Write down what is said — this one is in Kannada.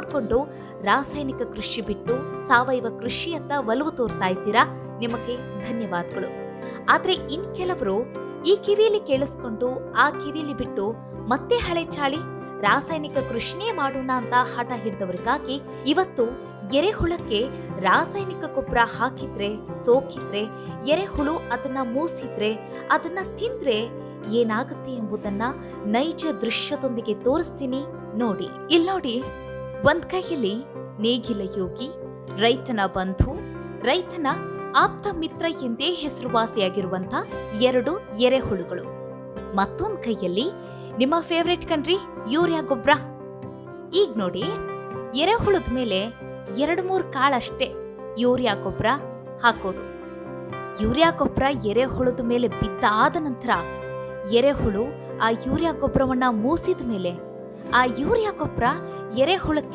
ಮಾಡಿಕೊಂಡು ರಾಸಾಯನಿಕ ಕೃಷಿ ಬಿಟ್ಟು ಸಾವಯವ ಕೃಷಿಯತ್ತ ಒಲವು ತೋರ್ತಾ ಇದ್ದೀರಾ? ನಿಮಗೆ ಧನ್ಯವಾದಗಳು. ಆದ್ರೆ ಇನ್ ಕೆಲವರು ಈ ಕಿವಿಯಲ್ಲಿ ಕೇಳಿಸ್ಕೊಂಡು ಆ ಕಿವಿಯಲ್ಲಿ ಬಿಟ್ಟು ಮತ್ತೆ ಹಳೆ ಚಾಳಿ, ರಾಸಾಯನಿಕ ಕೃಷಿನೇ ಮಾಡೋಣ ಅಂತ ಹಠ ಹಿಡಿದವರಿಗಾಗಿ ಇವತ್ತು ಎರೆಹುಳಕ್ಕೆ ರಾಸಾಯನಿಕ ಗೊಬ್ಬರ ಹಾಕಿದ್ರೆ ಸೋಕಿದ್ರೆ, ಎರೆಹುಳು ಅದನ್ನ ಮೂಸಿದ್ರೆ, ಅದನ್ನ ತಿಂದ್ರೆ ಏನಾಗುತ್ತೆ ಎಂಬುದನ್ನ ನೈಜ ದೃಶ್ಯದೊಂದಿಗೆ ತೋರಿಸ್ತೀನಿ ನೋಡಿ. ಇಲ್ನೋಡಿ. ನೋಡಿ ಒಂದ್ ಕೈಯಲ್ಲಿ ನೇಗಿಲ ಯೋಗಿ, ರೈತನ ಬಂಧು, ರೈತನ ಆಪ್ತ ಮಿತ್ರ ಎಂದೇ ಹೆಸರುವಾಸಿಯಾಗಿರುವಂತ ಎರಡು ಎರೆಹುಳುಗಳು. ಮತ್ತೊಂದ್ ಕೈಯಲ್ಲಿ ನಿಮ್ಮ ಫೇವ್ರೆಟ್ ಕಣ್ರಿ ಯೂರಿಯಾ ಗೊಬ್ಬರ ಈಗ ನೋಡಿ, ಎರೆಹುಳದ ಮೇಲೆ ಎರಡು ಮೂರು ಕಾಳಷ್ಟೇ ಯೂರಿಯಾ ಗೊಬ್ಬರ ಹಾಕೋದು. ಯೂರಿಯಾ ಗೊಬ್ಬರ ಎರೆಹುಳದ ಮೇಲೆ ಬಿದ್ದಾದ ನಂತರ ಎರೆಹುಳು ಆ ಯೂರಿಯಾ ಗೊಬ್ಬರವನ್ನ ಮೂಸಿದ ಮೇಲೆ ಆ ಯೂರಿಯಾ ಗೊಬ್ಬರ ಎರೆಹುಳಕ್ಕೆ